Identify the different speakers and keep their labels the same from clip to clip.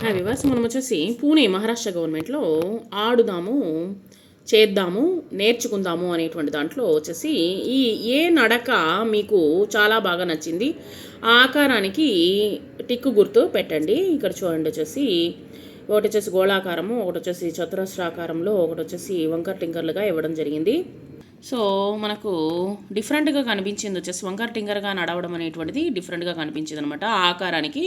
Speaker 1: Hi వివాస్ మనం వచ్చేసి పూణే మహారాష్ట్ర గవర్నమెంట్లో ఆడుదాము చేద్దాము నేర్చుకుందాము అనేటువంటి దాంట్లో వచ్చేసి ఈ ఏ నడక మీకు చాలా బాగా నచ్చింది ఆ ఆకారానికి టిక్కు గుర్తు పెట్టండి. ఇక్కడ చూడండి వచ్చేసి ఒకటి వచ్చేసి గోళాకారము ఒకటి వచ్చేసి చతురస్రాకారంలో ఒకటి వచ్చేసి వంకర్ టింకర్లుగా ఇవ్వడం జరిగింది. సో మనకు డిఫరెంట్గా కనిపించింది వచ్చేసి వంకర టింకర్గా నడవడం అనేటువంటిది డిఫరెంట్గా కనిపించింది అనమాట ఆకారానికి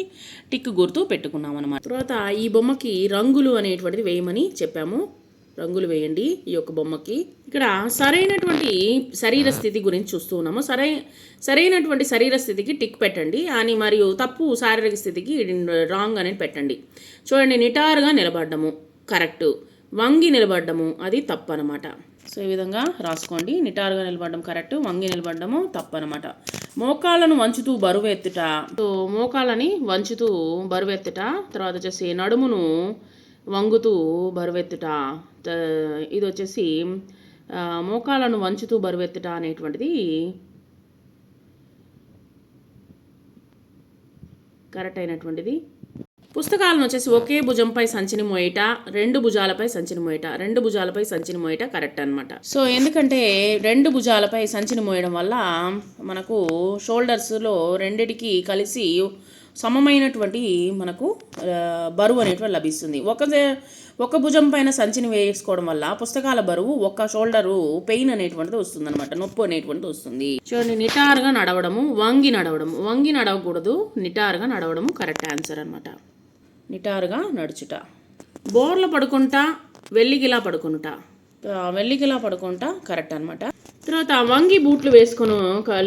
Speaker 1: టిక్ గుర్తు పెట్టుకున్నాం అనమాట తర్వాత ఈ బొమ్మకి రంగులు అనేటువంటిది వేయమని చెప్పాము. రంగులు వేయండి ఈ యొక్క బొమ్మకి. ఇక్కడ సరైనటువంటి శరీర స్థితి గురించి చూస్తూ ఉన్నాము. సరై సరైనటువంటి శరీర స్థితికి టిక్ పెట్టండి. అని మరియు తప్పు శారీరక స్థితికి రాంగ్ అనేది పెట్టండి. చూడండి నిటారుగా నిలబడ్డము. కరెక్ట్. వంగి నిలబడ్డము. అది తప్పు అనమాట సో ఈ విధంగా రాసుకోండి. నిటారుగా నిలబడడం కరెక్ట్ వంగి నిలబడము తప్పనమాట. మోకాళ్ళను వంచుతూ బరువు ఎత్తుట సో మోకాళ్ళని వంచుతూ బరువు ఎత్తుట తర్వాత వచ్చేసి నడుమును వంగుతూ బరువెత్తుట. ఇది వచ్చేసి మోకాలను మోకాళ్ళను వంచుతూ బరువెత్తుట అనేటువంటిది కరెక్ట్ అయినటువంటిది. పుస్తకాలను వచ్చేసి ఒకే భుజంపై సంచిని మోయట రెండు భుజాలపై సంచిని మోయట రెండు భుజాలపై సంచిని మోయట కరెక్ట్ అనమాట సో ఎందుకంటే రెండు భుజాలపై సంచిని మోయడం వల్ల మనకు షోల్డర్స్లో రెండిటికి కలిసి సమమైనటువంటి మనకు బరువు అనేటువంటి లభిస్తుంది. ఒక దే- ఒక భుజం పైన సంచిని వేసుకోవడం వల్ల పుస్తకాల బరువు ఒక షోల్డరు పెయిన్ అనేటువంటిది వస్తుంది అనమాట నొప్పి అనేటువంటిది వస్తుంది. చూడండి నిటారుగా నడవడము వంగి నడవడము వంగి నడవకూడదు నిటారుగా నడవడము కరెక్ట్ ఆన్సర్ అనమాట నిటారుగా నడుచుట. బోర్ల పడుకుంటా వెల్లిగిలా పడుకునుట. వెల్లిగిలా పడుకుంటా కరెక్ట్ అనమాట తర్వాత వంగి బూట్లు వేసుకొని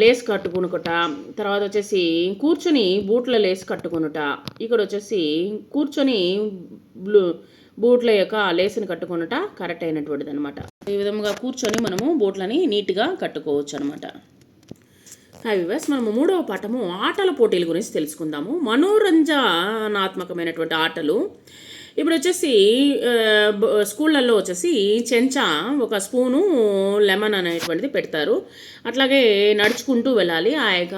Speaker 1: లేస్ కట్టుకునుకుట. తర్వాత వచ్చేసి కూర్చొని బూట్ల లేస్ కట్టుకునుట. ఇక్కడ వచ్చేసి కూర్చొని బ్లూ బూట్ల యొక్క లేస్ని కట్టుకునుట కరెక్ట్ అయినటువంటిది అనమాట ఈ విధంగా కూర్చొని మనము బూట్లని నీట్గా కట్టుకోవచ్చు అనమాట హాయ్ వివర్స్ మనము మూడవ పాఠము ఆటల పోటీల గురించి తెలుసుకుందాము. మనోరంజనాత్మకమైనటువంటి ఆటలు. ఇప్పుడు వచ్చేసి స్కూళ్ళల్లో వచ్చేసి చెంచా ఒక స్పూను లెమన్ అనేటువంటిది పెడతారు. అట్లాగే నడుచుకుంటూ వెళ్ళాలి. ఆ యొక్క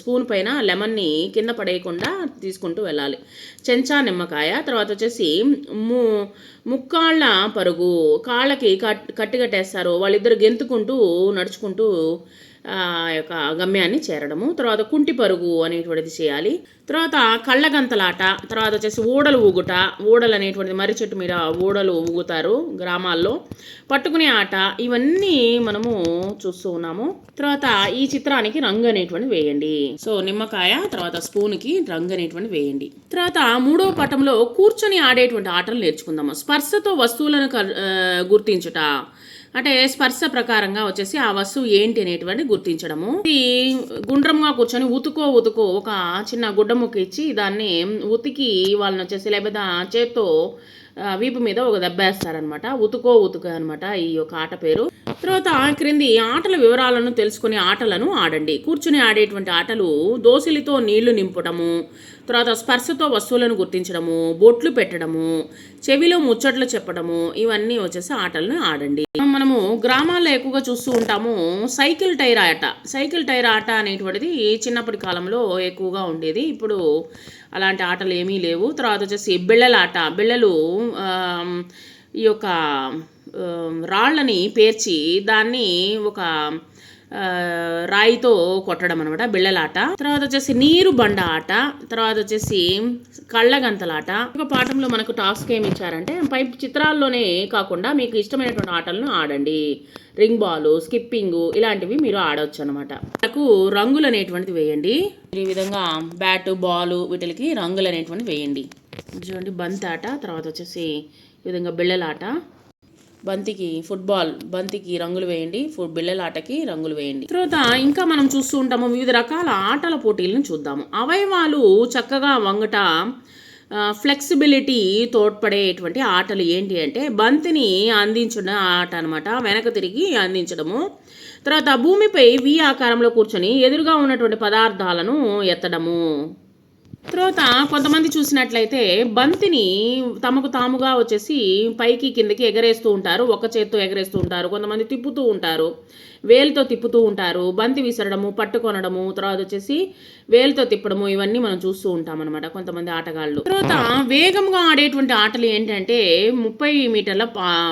Speaker 1: స్పూన్ పైన లెమన్ని కింద పడేయకుండా తీసుకుంటూ వెళ్ళాలి. చెంచా నిమ్మకాయ తర్వాత వచ్చేసి ము ముక్కాళ్ళ పరుగు కాళ్ళకి కట్ కట్టిగట్టేస్తారు. వాళ్ళిద్దరు గెంతుకుంటూ నడుచుకుంటూ యొక్క గమ్యాన్ని చేరడము. తర్వాత కుంటి పరుగు అనేటువంటిది చేయాలి. తర్వాత కళ్ళగంతలాట తర్వాత వచ్చేసి ఊడలు ఊగుట ఊడలు అనేటువంటిది మర్రి చెట్టు మీద ఊడలు ఊగుతారు గ్రామాల్లో. పట్టుకునే ఆట ఇవన్నీ మనము చూస్తూ ఉన్నాము. తర్వాత ఈ చిత్రానికి రంగు అనేటువంటిది వేయండి. సో నిమ్మకాయ తర్వాత స్పూన్కి రంగు అనేటువంటిది వేయండి. తర్వాత మూడవ పటంలో కూర్చొని ఆడేటువంటి ఆటలు నేర్చుకుందాము. స్పర్శతో వస్తువులను గుర్తించుట. అంటే స్పర్శ ప్రకారంగా వచ్చేసి ఆ వస్తువు ఏంటి అనేటువంటి గుర్తించడము. ఇది గుండ్రంగా కూర్చొని ఉతుకో ఉతుకో ఒక చిన్న గుడ్డ ముక్క ఇచ్చి దాన్ని ఉతికి వాళ్ళని వచ్చేసి లేకపోతే చేత్తో వీపు మీద ఒక దెబ్బ వేస్తారనమాట. ఉతుకో ఉతుక అనమాట ఈ యొక్క ఆట పేరు. తర్వాత క్రింది ఆటల వివరాలను తెలుసుకుని ఆటలను ఆడండి. కూర్చుని ఆడేటువంటి ఆటలు దోసిలితో నీళ్ళు నింపటము తర్వాత స్పర్శతో వస్తువులను గుర్తించడము బొట్లు పెట్టడము చెవిలో ముచ్చట్లు చెప్పడము ఇవన్నీ వచ్చేసి ఆటలను ఆడండి. మనము గ్రామాల్లో ఎక్కువగా చూస్తూ ఉంటాము సైకిల్ టైర్ ఆట. సైకిల్ టైర్ ఆట అనేటువంటిది చిన్నప్పటి కాలంలో ఎక్కువగా ఉండేది. ఇప్పుడు అలాంటి ఆటలు ఏమీ లేవు. తర్వాత వచ్చేసి బిళ్ళల ఆట బిళ్ళలు ఈ యొక్క రాళ్ళని పేర్చి దాన్ని ఒక రాయితో కొట్టడం అనమాట బిళ్ళలాట. తర్వాత వచ్చేసి నీరు బండ ఆట తర్వాత వచ్చేసి కళ్ళగంతలాట. ఒక పాఠంలో మనకు టాస్క్ ఏమి ఇచ్చారంటే పై చిత్రాల్లోనే కాకుండా మీకు ఇష్టమైనటువంటి ఆటలను ఆడండి. రింగ్ బాల్ స్కిప్పింగ్ ఇలాంటివి మీరు ఆడవచ్చు అనమాట నాకు రంగులు అనేటువంటిది వేయండి. ఈ విధంగా బ్యాట్ బాల్ వీటికి రంగులు అనేటువంటివి వేయండి. చూడండి బంతి ఆట తర్వాత వచ్చేసి ఈ విధంగా బిళ్ళలాట. బంతికి ఫుట్బాల్ బంతికి రంగులు వేయండి ఫుట్ బిళ్ళల ఆటకి రంగులు వేయండి. తర్వాత ఇంకా మనం చూస్తూ ఉంటాము వివిధ రకాల ఆటల పోటీలను చూద్దాము. అవయవాలు చక్కగా వంగట ఫ్లెక్సిబిలిటీ తోడ్పడేటువంటి ఆటలు ఏంటి అంటే బంతిని అందించిన ఆట అనమాట వెనక తిరిగి అందించడము. తర్వాత భూమిపై వి ఆకారంలో కూర్చొని ఎదురుగా ఉన్నటువంటి పదార్థాలను ఎత్తడము. తర్వాత కొంతమంది చూసినట్లయితే బంతిని తమకు తాముగా వచ్చేసి పైకి కిందకి ఎగరేస్తూ ఉంటారు ఒక చేత్తో ఎగరేస్తూ ఉంటారు కొంతమంది తిప్పుతూ ఉంటారు వేలుతో తిప్పుతూ ఉంటారు బంతి విసరడము పట్టుకొనడము తర్వాత వచ్చేసి వేలుతో తిప్పడము ఇవన్నీ మనం చూస్తూ ఉంటాం అనమాట కొంతమంది ఆటగాళ్ళు. తర్వాత వేగంగా ఆడేటువంటి ఆటలు ఏంటంటే ముప్పై మీటర్ల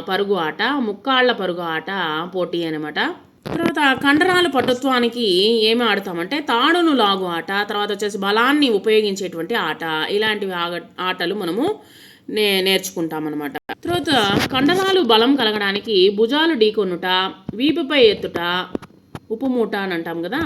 Speaker 1: పరుగు ఆట ముక్కాళ్ళ పరుగు ఆట పోటీ అనమాట తర్వాత కండరాల పటుత్వానికి ఏమి ఆడతామంటే తాడును లాగు ఆట తర్వాత వచ్చేసి బలాన్ని ఉపయోగించేటువంటి ఆట ఇలాంటివి ఆగ ఆటలు మనము నే నేర్చుకుంటామన్నమాట. తర్వాత కండరాలు బలం కలగడానికి భుజాలు ఢీకొనుట వీపుపై ఎత్తుట ఉప్పు మూట అని అంటాం కదా?